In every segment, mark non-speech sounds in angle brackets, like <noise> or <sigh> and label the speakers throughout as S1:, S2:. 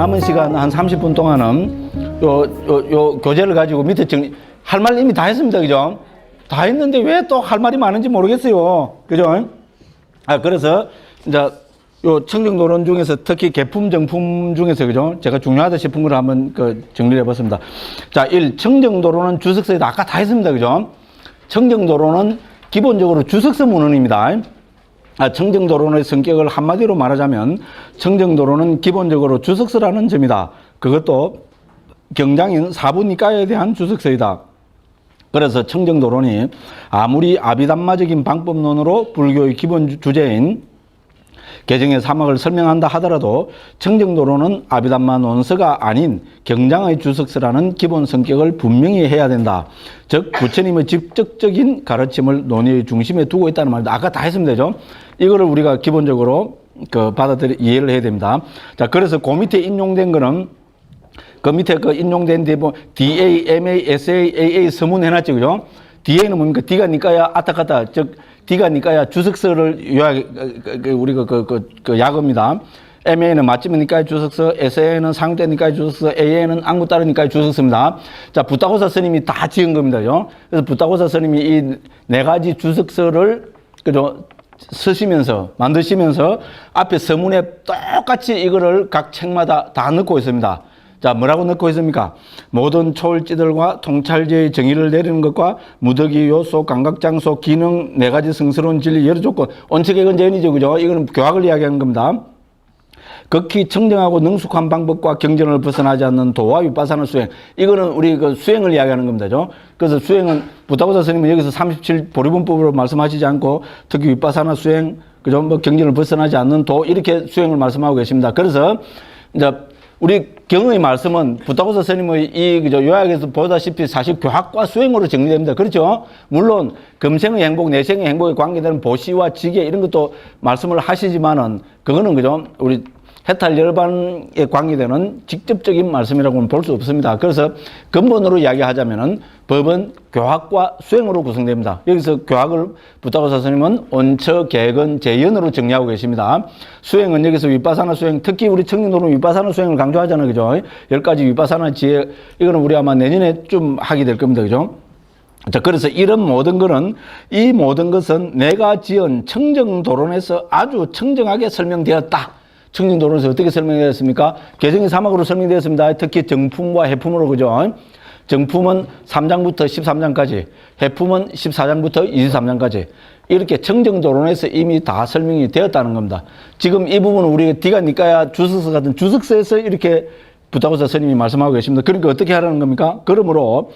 S1: 남은 시간 한 30분 동안은 요, 요, 요 교재를 가지고 밑에 정리, 할 말 이미 다 했습니다. 그죠? 다 했는데 왜 또 할 말이 많은지 모르겠어요. 그죠? 아, 그래서 이제 요 청정도론 중에서 특히 개품 정품 중에서 그죠? 제가 중요하다 싶은 걸 한번 그 정리를 해봤습니다. 자, 1. 청정도로는 주석서에다 아까 다 했습니다. 그죠? 청정도로는 기본적으로 주석서 문헌입니다. 아, 청정도로의 성격을 한마디로 말하자면 청정도로는 기본적으로 주석서라는 점이다. 그것도 경장인 사부니까에 대한 주석서이다. 그래서 청정도론이 아무리 아비담마적인 방법론으로 불교의 기본 주- 주제인 개정의 사막을 설명한다 하더라도 청정도로는 아비담마 논서가 아닌 경장의 주석서라는 기본 성격을 분명히 해야 된다. 즉 부처님의 직접적인 가르침을 논의의 중심에 두고 있다는 말입니다. 아까 다 했습니다. 죠 이거를 우리가 기본적으로 그 받아들이 이해를 해야 됩니다. 자, 그래서 그 밑에 인용된 거는 그 밑에 그 인용된 데 보면 DA, MA, SA, AA 서문 해놨죠, 그죠? DA는 뭡니까? D가 니까야 아타카타, 즉 D가 니까야 주석서를 요약, 그, 그, 그 우리가 그, 그, 그 약어입니다. MA는 맞지니까의 주석서, SA는 상대니까의 주석서, AA는 안구 따르니까의 주석서입니다. 자, 부타고사 스님이 다 지은 겁니다, 그죠? 그래서 부타고사 스님이 이 네 가지 주석서를, 그죠? 쓰시면서 만드시면서 앞에 서문에 똑같이 이거를 각 책마다 다 넣고 있습니다. 자, 뭐라고 넣고 있습니까? 모든 초월지들과 통찰제의 정의를 내리는 것과 무더기 요소, 감각장소, 기능, 네 가지 성스러운 진리, 여러 조건, 온척의 전이죠. 그죠? 이거는 교학을 이야기하는 겁니다. 극히 청정하고 능숙한 방법과 경전을 벗어나지 않는 도와 위파사나 수행. 이거는 우리 그 수행을 이야기하는 겁니다. 죠 그래서 수행은 부타고사 스님은 여기서 37 보리분법으로 말씀하시지 않고 특히 위파사나 수행, 그죠? 뭐 경전을 벗어나지 않는 도 이렇게 수행을 말씀하고 계십니다. 그래서 이제 우리 경의 말씀은 부타고사 스님의 이 그저 요약에서 보다시피 사실 교학과 수행으로 정리됩니다. 그렇죠? 물론 금생의 행복, 내생의 행복에 관계되는 보시와 지계 이런 것도 말씀을 하시지만은 그거는 그죠? 우리 해탈 열반에 관계되는 직접적인 말씀이라고는 볼 수 없습니다. 그래서 근본으로 이야기하자면은 법은 교학과 수행으로 구성됩니다. 여기서 교학을 부타고 사 스님은 원처, 개근, 재연으로 정리하고 계십니다. 수행은 여기서 위파사나 수행, 특히 우리 청년도는 위파사나 수행을 강조하잖아요. 그죠? 열 가지 위파사나 지혜, 이거는 우리 아마 내년에 좀 하게 될 겁니다. 그죠? 자, 그래서 이런 모든 것은, 이 모든 것은 내가 지은 청정도론에서 아주 청정하게 설명되었다. 청정도론에서 어떻게 설명되었습니까? 개정의 사막으로 설명되었습니다. 특히 정품과 해품으로, 그죠? 정품은 3장부터 13장까지, 해품은 14장부터 23장까지. 이렇게 청정도론에서 이미 다 설명이 되었다는 겁니다. 지금 이 부분은 우리가 디가 니까야 주석서 같은 주석서에서 이렇게 부타고사 스님이 말씀하고 계십니다. 그러니까 어떻게 하라는 겁니까? 그러므로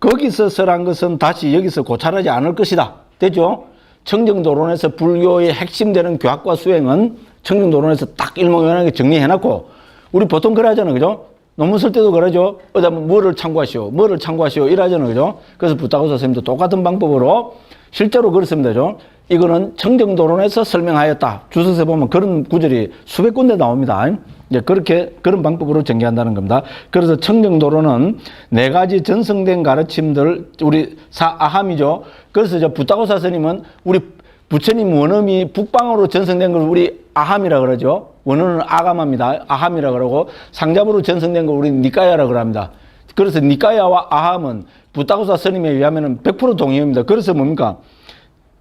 S1: 거기서 설한 것은 다시 여기서 고찰하지 않을 것이다. 되죠? 청정도론에서 불교의 핵심되는 교학과 수행은 청정도론에서 딱 일목요연하게 정리해놨고 우리 보통 그래 하잖아요. 그죠? 논문 쓸 때도 그러죠. 어디 면 뭐를 참고하시오, 뭐를 참고하시오 이러잖아요. 그죠? 그래서 부타고사 선생님도 똑같은 방법으로 실제로 그렇습니다. 죠 이거는 청정도론에서 설명하였다. 주석에 보면 그런 구절이 수백 군데 나옵니다. 이제 그렇게 그런 방법으로 전개한다는 겁니다. 그래서 청정도론은 네 가지 전성된 가르침들 우리 사 아함이죠. 그래서 저 부타고 사 스님은 우리 부처님 원음이 북방으로 전성된 걸 우리 아함이라 그러죠. 원어는 아가마입니다. 아함이라 그러고 상자부로 전성된 걸 우리 니까야라 그럽니다. 그래서 니까야와 아함은 부타고사 스님에 의하면 100% 동의입니다. 그래서 뭡니까?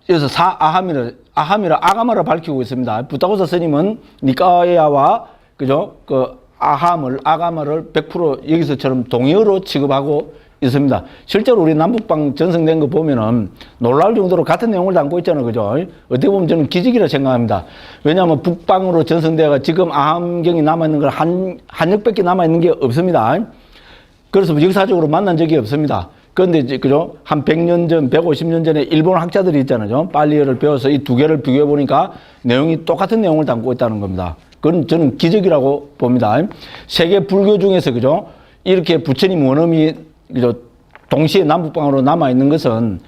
S1: 그래서 사 아함이라 아함이라 아가마라 밝히고 있습니다. 부타고사 스님은 니까야와 그죠? 그 아함을 아가마를 100% 여기서처럼 동의어로 취급하고 있습니다. 실제로 우리 남북방 전성된 거 보면은 놀라울 정도로 같은 내용을 담고 있잖아요. 그죠? 어떻게 보면 저는 기적이라 생각합니다. 왜냐하면 북방으로 전성대가 지금 아함경이 남아있는 걸 한, 한역밖에 남아있는 게 없습니다. 그래서 역사적으로 만난 적이 없습니다. 그런데 이제 그죠? 한 100년 전, 150년 전에 일본 학자들이 있잖아요. 빨리어를 배워서 이 두 개를 비교해 보니까 내용이 똑같은 내용을 담고 있다는 겁니다. 그건 저는 기적이라고 봅니다. 세계 불교 중에서 그죠? 이렇게 부처님 원음이? 동시에 남북방으로 남아 있는 것은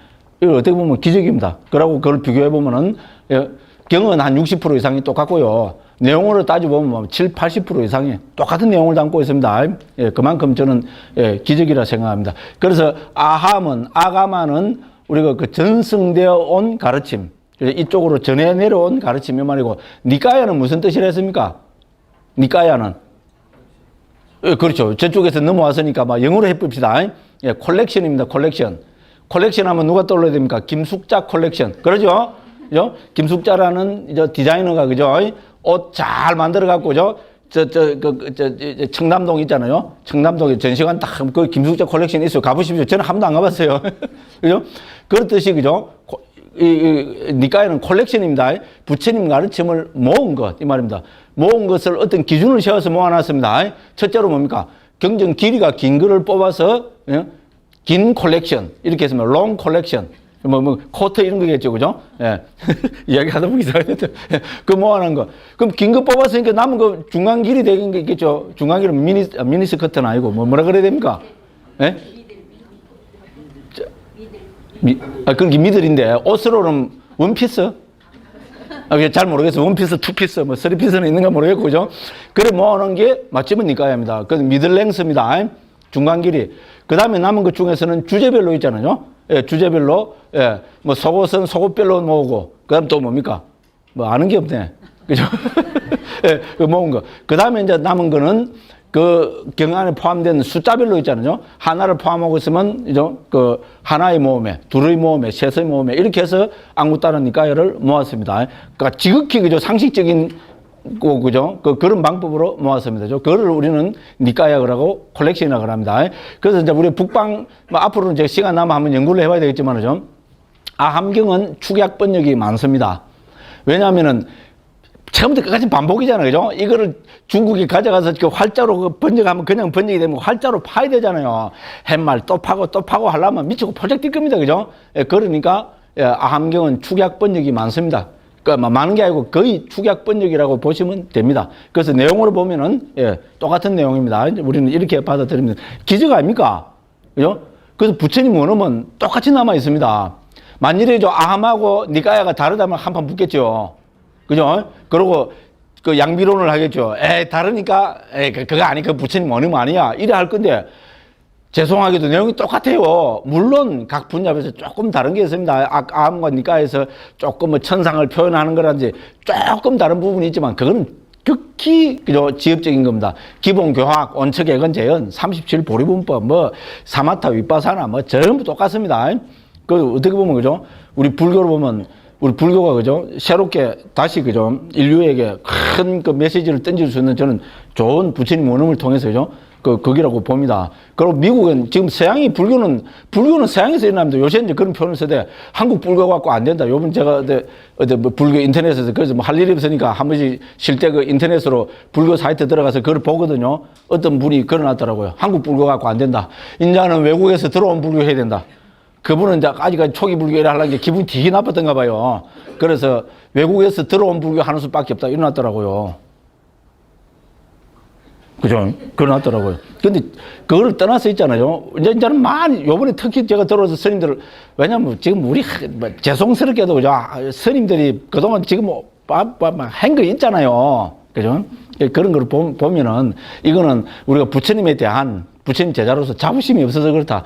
S1: 이거 어떻게 보면 기적입니다. 그러고 그걸 비교해 보면은 예, 경은 한 60% 이상이 똑같고요. 내용으로 따져보면 7, 80% 이상이 똑같은 내용을 담고 있습니다. 예, 그만큼 저는 예, 기적이라 생각합니다. 그래서 아함은, 아가마는 우리가 그 전승되어 온 가르침, 이쪽으로 전해 내려온 가르침이 말이고, 니까야는 무슨 뜻이라 했습니까? 니까야는? 예, 그렇죠. 저쪽에서 넘어왔으니까 막 영어로 해봅시다. 예, 콜렉션입니다. 콜렉션. 콜렉션 하면 누가 떠올려야 됩니까? 김숙자 콜렉션. 그러죠? 그죠? 김숙자라는 저 디자이너가 그죠? 옷 잘 만들어 갖고 죠 저, 저, 그, 그, 저, 저, 청남동 있잖아요. 청남동에 전시관 딱, 그 김숙자 콜렉션 있어요. 가보십시오. 저는 한 번도 안 가봤어요. <laughs> 그죠? 그렇듯이, 그죠? 코- 이, 이, 니까에는 콜렉션입니다. 부처님 가르침을 모은 것, 이 말입니다. 모은 것을 어떤 기준을 세워서 모아놨습니다. 첫째로 뭡니까? 경전 길이가 긴 거를 뽑아서, 예? 긴 콜렉션. 이렇게 했으면, 롱 콜렉션. 뭐, 뭐, 코트 이런 거겠죠. 그죠? 예. <laughs> 이야기 하다 보니 이상했는데. 그 모아놓은 거. 그럼 긴 거 뽑았으니까 남은 거 중간 길이 되는 게 있겠죠. 중간 길은 미니, 아, 미니스커트는 아니고, 뭐, 뭐라 그래야 됩니까? 예? 미, 아, 그게 미들인데, 옷으로는 원피스? 아, 잘 모르겠어요. 원피스, 투피스, 뭐, 쓰리피스는 있는가 모르겠고, 그죠? 그래 모아놓은 게 맛집은 니까야입니다. 그 미들랭스입니다. 중간 길이. 그 다음에 남은 것 중에서는 주제별로 있잖아요. 예, 주제별로, 예, 뭐, 속옷은 속옷별로 모으고, 그 다음 또 뭡니까? 뭐, 아는 게 없네. 그죠? <laughs> 예, 그 모은 거. 그 다음에 이제 남은 거는 그 경안에 포함된 숫자별로 있잖아요. 하나를 포함하고 있으면 이제 그 하나의 모음에, 둘의 모음에, 셋의 모음에 이렇게 해서 안구따는 니까야를 모았습니다. 그러니까 지극히 그죠 상식적인 고 그죠 그 그런 방법으로 모았습니다. 저 그거를 우리는 니까야라고 콜렉션이라고 합니다. 그래서 이제 우리 북방 뭐 앞으로는 이제 시간 남아 한번 연구를 해봐야 되겠지만은 아함경은 축약 번역이 많습니다. 왜냐하면은 처음부터 끝까지 반복이잖아요. 그죠? 이거를 중국에 가져가서 그 활자로 그 번역하면 그냥 번역이 되면 활자로 파야 되잖아요. 햇말 또 파고 또 파고 하려면 미치고 포장 뛸 겁니다. 그죠? 예, 그러니까, 예, 아함경은 축약 번역이 많습니다. 그러니까 많은 게 아니고 거의 축약 번역이라고 보시면 됩니다. 그래서 내용으로 보면은, 예, 똑같은 내용입니다. 우리는 이렇게 받아들입니다. 기적 아닙니까? 그죠? 그래서 부처님 원음은 똑같이 남아 있습니다. 만일에 저 아함하고 니까야가 다르다면 한 판 붙겠죠. 그죠? 그러고 그 양비론을 하겠죠. 에 다르니까 에 그- 그거 아니 그 부처님 원음 아니야. 이래 할 건데 죄송하게도 내용이 똑같아요. 물론 각 분야에서 조금 다른 게 있습니다. 아, 암과 니까에서 조금 뭐 천상을 표현하는 거라든지 조금 다른 부분이 있지만 그거는 극히 그죠 지엽적인 겁니다. 기본 교학, 원칙 예건 재현, 37 보리분법, 뭐 사마타 윗바사나 뭐 전부 똑같습니다. 그 어떻게 보면 그죠? 우리 불교로 보면 우리 불교가 그죠? 새롭게 다시 그죠? 인류에게 큰 그 메시지를 던질 수 있는 저는 좋은 부처님 원음을 통해서 그죠? 그, 거기라고 봅니다. 그리고 미국은 지금 서양이 불교는, 불교는 서양에서 일어납니다. 요새 이제 그런 표현을 쓰되 한국 불교 갖고 안 된다. 요번 제가 어디, 어디 뭐 불교 인터넷에서 그래서 뭐 할 일이 없으니까 한 번씩 쉴 때 그 인터넷으로 불교 사이트 들어가서 그걸 보거든요. 어떤 분이 걸어놨더라고요. 한국 불교 갖고 안 된다. 인자는 외국에서 들어온 불교 해야 된다. 그분은 이제 아직까지 초기 불교를 하려는 게 기분이 되게 나빴던가 봐요. 그래서 외국에서 들어온 불교 하는 수밖에 없다. 일어났더라고요. 그죠? 그러났더라고요. 근데 그걸 떠나서 있잖아요. 이제, 이제는 많이, 요번에 특히 제가 들어서 스님들, 왜냐면 지금 우리, 하- 뭐 죄송스럽게도 그죠? 아, 스님들이 그동안 지금 뭐, 한거 있잖아요. 그죠? 그런 걸 보- 보면은 이거는 우리가 부처님에 대한 부처님 제자로서 자부심이 없어서 그렇다.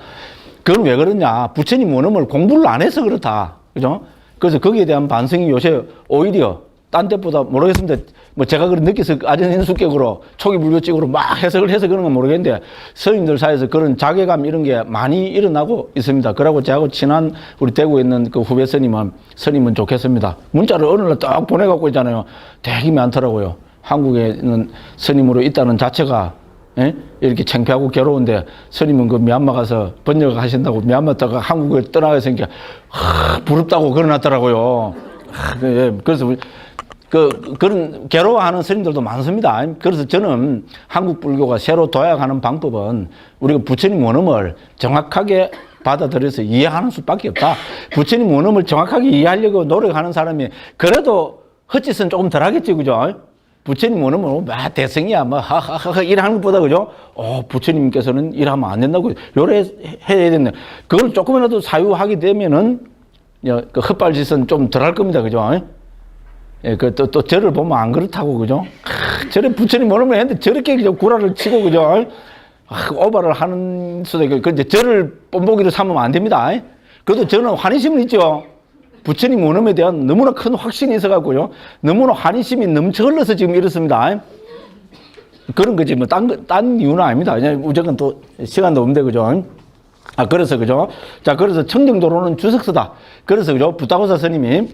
S1: 그건 왜 그러냐. 부처님 원음을 공부를 안 해서 그렇다. 그죠? 그래서 거기에 대한 반성이 요새 오히려 딴 때보다 모르겠습니다. 뭐 제가 그런 느껴서 아전 인수격으로 초기 불교적으로 막 해석을 해서 그런 건 모르겠는데 스님들 사이에서 그런 자괴감 이런 게 많이 일어나고 있습니다. 그러고 저하고 친한 우리 대구에 있는 그 후배 스님은 스님은 좋겠습니다. 문자를 어느 날 딱 보내갖고 있잖아요. 되게 많더라고요. 한국에 있는 스님으로 있다는 자체가 예? 이렇게 창피하고 괴로운데 스님은 그 미얀마 가서 번역하신다고 미얀마 다가 한국에 떠나가서니까 하, 부럽다고 그러놨더라고요. 하, 예, 그래서 그 그런 괴로워하는 스님들도 많습니다. 그래서 저는 한국 불교가 새로 도약하는 방법은 우리가 부처님 원음을 정확하게 받아들여서 이해하는 수밖에 없다. 부처님 원음을 정확하게 이해하려고 노력하는 사람이 그래도 헛짓은 조금 덜 하겠지, 그죠? 부처님 원음은 뭐, 아, 대승이야, 뭐, 하하하, 일하는 것보다, 그죠? 어, 부처님께서는 일하면 안 된다고, 요래 해야 된다. 그걸 조금이라도 사유하게 되면은, 야, 그 헛발짓은 좀 덜 할 겁니다, 그죠? 예, 그, 또, 또, 저를 보면 안 그렇다고, 그죠? 크, 저래 부처님 원음을 했는데 저렇게 그죠? 구라를 치고, 그죠? 아, 오바를 하는 수도 있고, 그 이제 저를 뽐보기로 삼으면 안 됩니다. 그래도 저는 환희심은 있죠. 부처님 원음에 대한 너무나 큰 확신이 있어갖고요. 너무나 환희심이 넘쳐 흘러서 지금 이렇습니다. 그런 거지 뭐 딴 딴 이유는 아닙니다. 그냥 무조건 또 시간도 없는데 그죠? 아 그래서 그죠? 자 그래서 청정도로는 주석서다. 그래서 그죠? 부타고사 스님이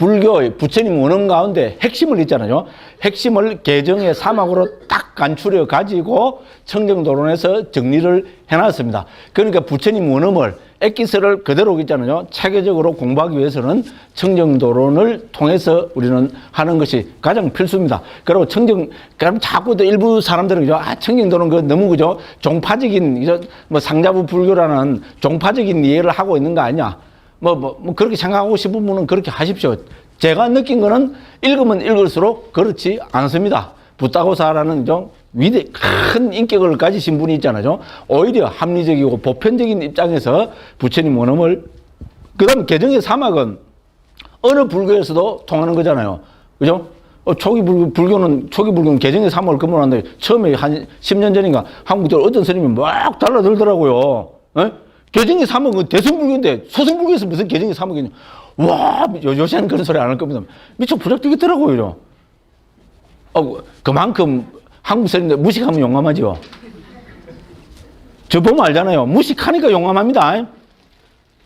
S1: 불교의 부처님 원음 가운데 핵심을 있잖아요. 핵심을 개정의 사막으로 딱 간추려 가지고 청정도론에서 정리를 해놨습니다. 그러니까 부처님 원음을 엑기스를 그대로 있잖아요. 체계적으로 공부하기 위해서는 청정도론을 통해서 우리는 하는 것이 가장 필수입니다. 그리고 청정, 그럼 자꾸 또 일부 사람들은 그죠. 아, 청정도론 그 너무 그죠. 종파적인? 뭐 상자부 불교라는 종파적인 이해를 하고 있는 거 아니냐. 뭐, 뭐, 뭐 그렇게 생각하고 싶은 분은 그렇게 하십시오. 제가 느낀 거는 읽으면 읽을수록 그렇지 않습니다. 부타고사라는 좀 위대 큰 인격을 가지신 분이 있잖아요. 오히려 합리적이고 보편적인 입장에서 부처님 원음을 그다음 개정의 사막은 어느 불교에서도 통하는 거잖아요. 그죠? 어, 초기 불교, 불교는, 초기 불교는 개정의 사막을 근본하는데 처음에 한 10년 전인가 한국들 어떤 스님이 막 달라들더라고요. 에? 개정의 사막은 대승불교인데 소승불교에서 무슨 개정의 사막이냐. 와, 요, 요새는 그런 소리 안 할 겁니다. 미쳐 부적되겠더라고요. 어, 그만큼 한국 스님들 무식하면 용감하죠. 저 보면 알잖아요. 무식하니까 용감합니다.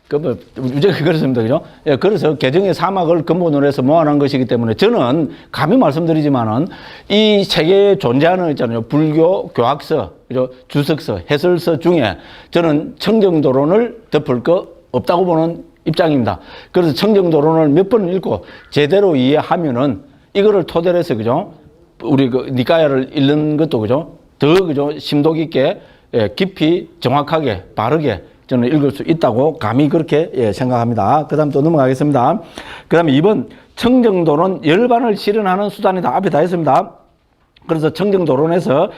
S1: 그, 뭐, 무조건 그렇습니다. 그죠? 예, 그래서 개정의 사막을 근본으로 해서 모아놓은 것이기 때문에 저는 감히 말씀드리지만은 이 세계에 존재하는 있잖아요. 불교 교학서, 그죠? 주석서, 해설서 중에 저는 청정도론을 덮을 거 없다고 보는 입장입니다. 그래서 청정도론을 몇 번 읽고 제대로 이해하면은 이거를 토대로 해서 그죠? 우리 그 니까야를 읽는 것도 그죠? 더 그죠? 심도 깊게 예, 깊이 정확하게 바르게 저는 읽을 수 있다고 감히 그렇게 예, 생각합니다. 그 다음 또 넘어가겠습니다. 그 다음에 2번 청정도는 열반을 실현하는 수단이다. 앞에 다 했습니다. 그래서 청정도론에서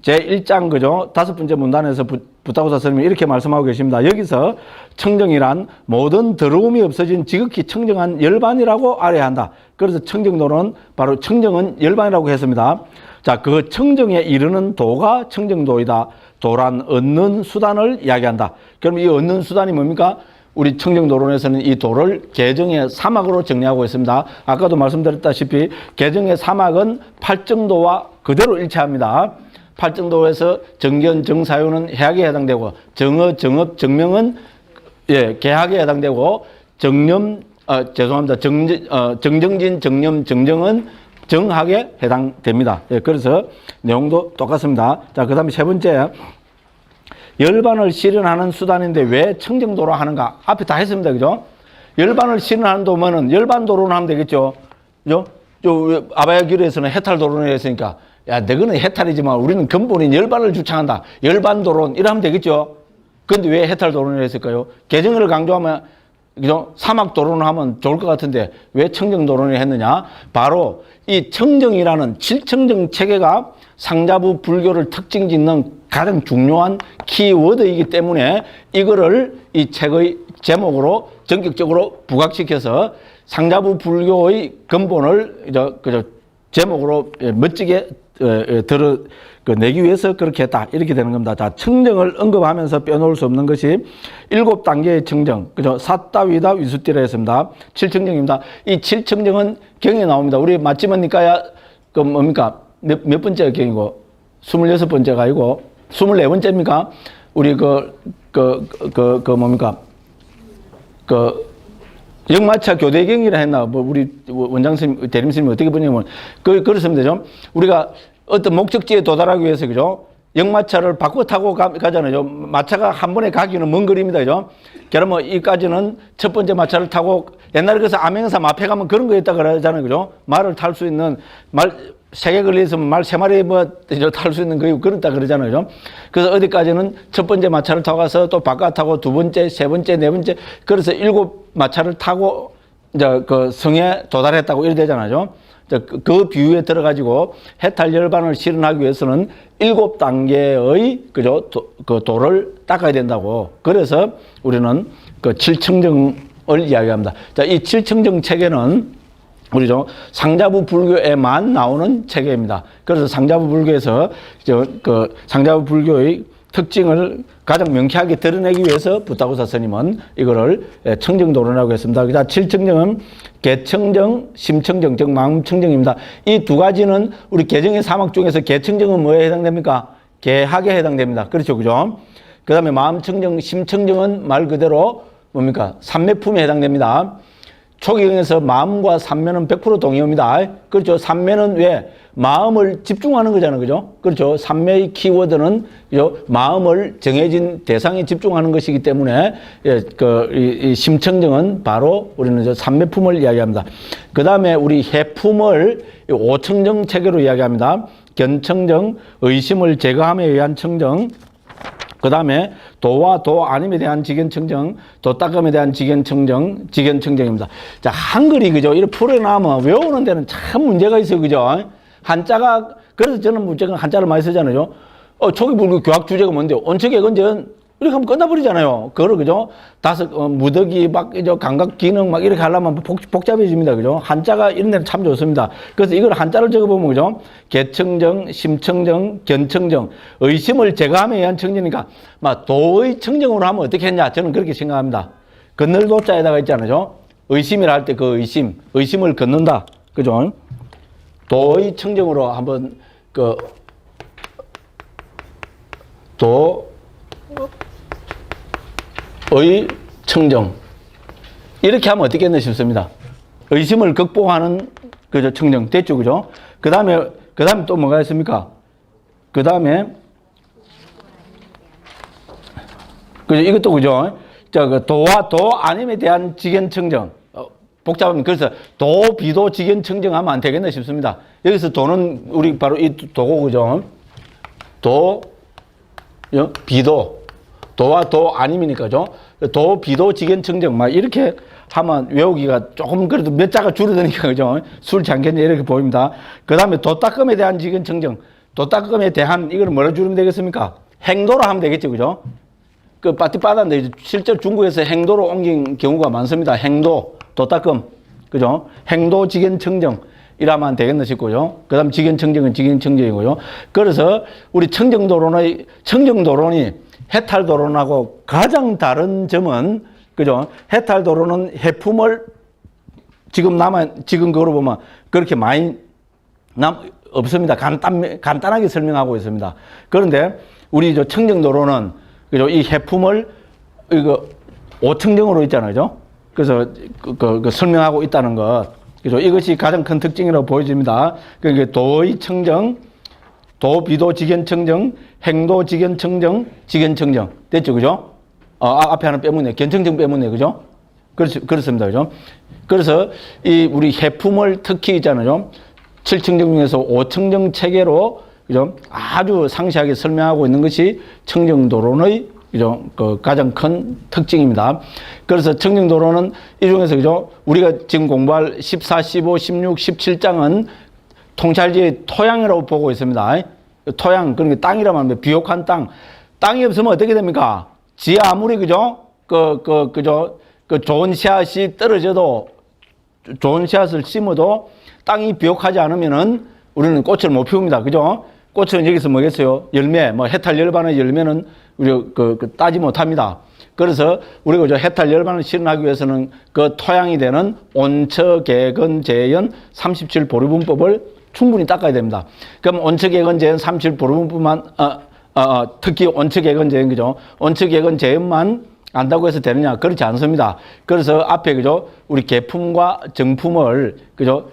S1: 제1장 그죠? 다섯 번째 문단에서 부, 부타고사 스님이 이렇게 말씀하고 계십니다. 여기서 청정이란 모든 더러움이 없어진 지극히 청정한 열반이라고 알아야 한다. 그래서 청정도는 바로 청정은 열반이라고 했습니다. 자, 그 청정에 이르는 도가 청정도이다. 도란 얻는 수단을 이야기한다. 그럼 이 얻는 수단이 뭡니까? 우리 청정도론에서는 이 도를 개정의 사막으로 정리하고 있습니다. 아까도 말씀드렸다시피 개정의 사막은 팔정도와 그대로 일치합니다. 팔정도에서 정견, 정사유는 해악에 해당되고 정어, 정업, 정명은 예, 계약에 해당되고 정념, 어, 죄송합니다. 정, 어, 정정진, 정념, 정정은 정학에 해당됩니다. 예, 그래서 내용도 똑같습니다. 자, 그 다음에 세 번째. 열반을 실현하는 수단인데 왜 청정도로 하는가? 앞에 다 했습니다. 그죠? 열반을 실현하는 도면은 열반도로는 하면 되겠죠? 그죠? 저 아바야 기로에서는 해탈도로를 했으니까 야, 너희는 해탈이지만 우리는 근본인 열반을 주창한다. 열반도론 이러면 되겠죠? 근데 왜 해탈도론을 했을까요? 개정을 강조하면 그죠? 사막 도론을 하면 좋을 것 같은데 왜 청정 도론을 했느냐? 바로 이 청정이라는 칠청정 체계가 상자부 불교를 특징 짓는 가장 중요한 키워드이기 때문에 이거를 이 책의 제목으로 전격적으로 부각시켜서 상자부 불교의 근본을 저, 그저 제목으로 예, 멋지게 어, 어, 들어 그 내기 위해서 그렇게 했다 이렇게 되는 겁니다. 자 청정을 언급하면서 빼놓을 수 없는 것이 일곱 단계의 청정, 그죠? 사따위다 위수띠라 했습니다. 칠청정입니다. 이 칠청정은 경에 나옵니다. 우리 맞지만니까야 그 뭡니까 몇, 몇 번째 경이고 스물여섯 번째가 아니고 스물네 번째입니까? 우리 그 그 그그 뭡니까? 그 영마차 교대경이라 했나? 뭐 우리 원장 스님 대림 스님 어떻게 보냐면 그 그렇습니다. 좀 우리가 어떤 목적지에 도달하기 위해서 그죠? 영마차를 바꿔 타고 가, 가잖아요. 마차가 한 번에 가기는 먼 거리입니다. 그죠? 그러면 이까지는 첫 번째 마차를 타고 옛날에 그래서 암행사 마패 가면 그런 거 있다 그러잖아요. 그죠? 말을 탈 수 있는 말 세개 걸려있으면 말세 마리 뭐탈 수 있는 거 그렇다 그러잖아요. 그래서 어디까지는 첫 번째 마차를 타고 가서 또 바깥 타고 두 번째, 세 번째, 네 번째 그래서 일곱 마차를 타고 이제 그 성에 도달했다고 이래 되잖아요. 그, 그 비유에 들어가지고 해탈 열반을 실현하기 위해서는 일곱 단계의 그죠 도, 그 도를 닦아야 된다고. 그래서 우리는 그 칠청정을 이야기합니다. 자, 이 칠청정 체계는 우리죠 상자부 불교에만 나오는 체계입니다. 그래서 상자부 불교에서 저그 상자부 불교의 특징을 가장 명쾌하게 드러내기 위해서 부타고사 스님은 이거를 예, 청정도론이라고 했습니다. 자, 7청정은 개청정, 심청정, 즉 마음청정입니다. 이 두 가지는 우리 개정의 사막 중에서 개청정은 뭐에 해당됩니까? 개학에 해당됩니다. 그렇죠, 그죠? 그 다음에 마음청정, 심청정은 말 그대로 뭡니까? 삼매품에 해당됩니다. 초기경에서 마음과 삼매는 100% 동의합니다. 그렇죠. 삼매는 왜? 마음을 집중하는 거잖아요. 그죠? 그렇죠. 삼매의 키워드는 그죠? 마음을 정해진 대상에 집중하는 것이기 때문에 예, 그, 이, 이 심청정은 바로 우리는 저 삼매품을 이야기합니다. 그 다음에 우리 해품을 이 오청정 체계로 이야기합니다. 견청정, 의심을 제거함에 의한 청정, 그 다음에 도와 도 아님에 대한 직연청정, 도닦음에 대한 직연청정, 직연청정입니다. 자, 한글이 그죠? 이렇게 풀어나면 외우는 데는 참 문제가 있어요. 그죠? 한자가, 그래서 저는 무조건 한자를 많이 쓰잖아요. 어, 초기 불교 교학 주제가 뭔데요? 원칙의 건전 이렇게 하면 끝나버리잖아요. 그걸 그죠? 다섯 어, 무더기 막 이제 감각 기능 막 이렇게 하려면 복, 복잡해집니다. 그죠? 한자가 이런 데는 참 좋습니다. 그래서 이걸 한자를 적어보면 그죠? 개청정, 심청정, 견청정, 의심을 제거함에 의한 청정이니까 막 도의 청정으로 하면 어떻게 했냐? 저는 그렇게 생각합니다. 건널 도 자에다가 있잖아요. 의심이라 할 때 그 의심, 의심을 걷는다. 그죠? 도의 청정으로 한번 그 도, 의 청정 이렇게 하면 어떻겠나 싶습니다. 의심을 극복하는 그저 청정 됐죠, 그죠? 그 다음에 그 다음에 또 뭐가 있습니까? 그 다음에 그죠? 이것도 그죠? 저그 도와 도 아님에 대한 직연 청정 어, 복잡하면 그래서 도 비도 직연 청정하면 안 되겠나 싶습니다. 여기서 도는 우리 바로 이 도고 그죠? 도 여, 비도 도와 도 아님이니까죠. 도 비도 직연 청정 막 이렇게 하면 외우기가 조금 그래도 몇 자가 줄어드니까 그죠. 술 잠겼네 이렇게 보입니다. 그 다음에 도닦음에 대한 직연 청정, 도닦음에 대한 이걸 뭐라 줄이면 되겠습니까? 행도로 하면 되겠죠, 그죠? 그 빠띠빠다인데 실제로 중국에서 행도로 옮긴 경우가 많습니다. 행도, 도닦음, 그죠? 행도 직연 청정. 이라면 되겠나 싶고요. 그 다음 직연 청정은 직연 청정이고요. 그래서 우리 청정도론의, 청정도론이 해탈 도론하고 가장 다른 점은, 그죠? 해탈 도론은 해품을 지금 남아, 지금 그걸 보면 그렇게 많이 남, 없습니다. 간단, 간단하게 설명하고 있습니다. 그런데 우리 저 청정도로는, 그죠? 이 해품을, 이거, 오청정으로 있잖아요. 그죠? 그래서 그, 그, 그 설명하고 있다는 것. 그죠? 이것이 가장 큰 특징이라고 보여집니다. 그러니까 도의 청정, 도비도 직연 청정, 행도 직연 청정, 직연 청정. 됐죠? 그죠? 어, 아, 앞에 하나 빼문네. 견청정 빼문네. 그죠? 그렇, 그렇습니다. 그죠? 그래서 이 우리 해품을 특히 있잖아요. 7청정 중에서 5청정 체계로 그죠? 아주 상세하게 설명하고 있는 것이 청정도론의 그죠? 그 가장 큰 특징입니다. 그래서 청정도로는 이 중에서 그죠? 우리가 지금 공부할 14, 15, 16, 17장은 통찰지의 토양이라고 보고 있습니다. 토양, 그러니까 땅이라고 하면 비옥한 땅. 땅이 없으면 어떻게 됩니까? 지 아무리 그죠? 그, 그, 그죠? 그 좋은 씨앗이 떨어져도 좋은 씨앗을 심어도 땅이 비옥하지 않으면은 우리는 꽃을 못 피웁니다. 그죠? 꽃은 여기서 뭐겠어요? 열매, 뭐 해탈 열반의 열매는 우리 그, 그 따지 못합니다. 그래서 우리가 저 해탈 열반을 실현하기 위해서는 그 토양이 되는 온처, 개근, 재연 37 보리분법을 충분히 닦아야 됩니다. 그럼 온처, 개근, 재연 37 보리분법만 어, 어, 어, 특히 재연 그죠? 재연만 안다고 해서 되느냐? 그렇지 않습니다. 그래서 앞에 그죠? 우리 개품과 정품을 그죠?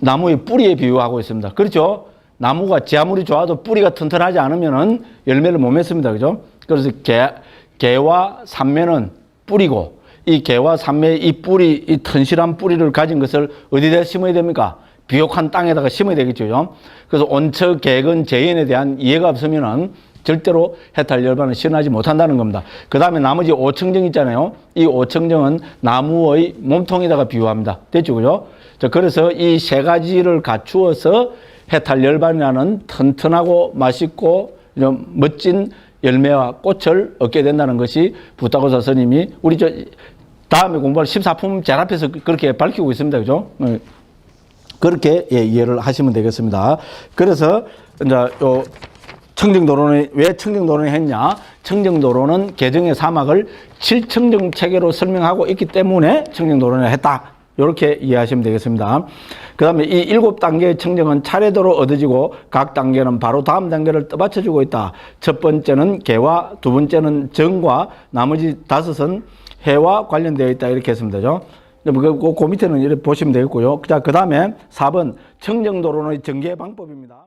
S1: 나무의 뿌리에 비유하고 있습니다. 그렇죠? 나무가 지 아무리 좋아도 뿌리가 튼튼하지 않으면은 열매를 못 맺습니다. 그죠? 그래서 개, 개와 삼매는 뿌리고 이 개와 삼매의 이 뿌리, 이 튼실한 뿌리를 가진 것을 어디다 심어야 됩니까? 비옥한 땅에다가 심어야 되겠죠. 그래서 온처, 개근, 재연에 대한 이해가 없으면은 절대로 해탈 열반을 실현하지 못한다는 겁니다. 그 다음에 나머지 오청정 있잖아요. 이 오청정은 나무의 몸통에다가 비유합니다. 됐죠, 그죠? 자, 그래서 이 세 가지를 갖추어서 해탈 열반이라는 튼튼하고 맛있고 좀 멋진 열매와 꽃을 얻게 된다는 것이 부타고사 스님이 우리 저 다음에 공부할 14품 제 앞에서 그렇게 밝히고 있습니다. 그죠? 어, 그렇게 예, 이해를 하시면 되겠습니다. 그래서 이제 요 청정도로는 왜 청정도로를 했냐? 청정도로는 개정의 사막을 칠청정 체계로 설명하고 있기 때문에 청정도로를 했다. 이렇게 이해하시면 되겠습니다. 그 다음에 이 일곱 단계의 청정은 차례대로 얻어지고 각 단계는 바로 다음 단계를 떠받쳐주고 있다. 첫 번째는 개와 두 번째는 정과 나머지 다섯은 해와 관련되어 있다. 이렇게 했으면 되죠. 그, 그, 그 밑에는 이렇게 보시면 되겠고요. 자, 그 다음에 4번 청정도로의 전개 방법입니다.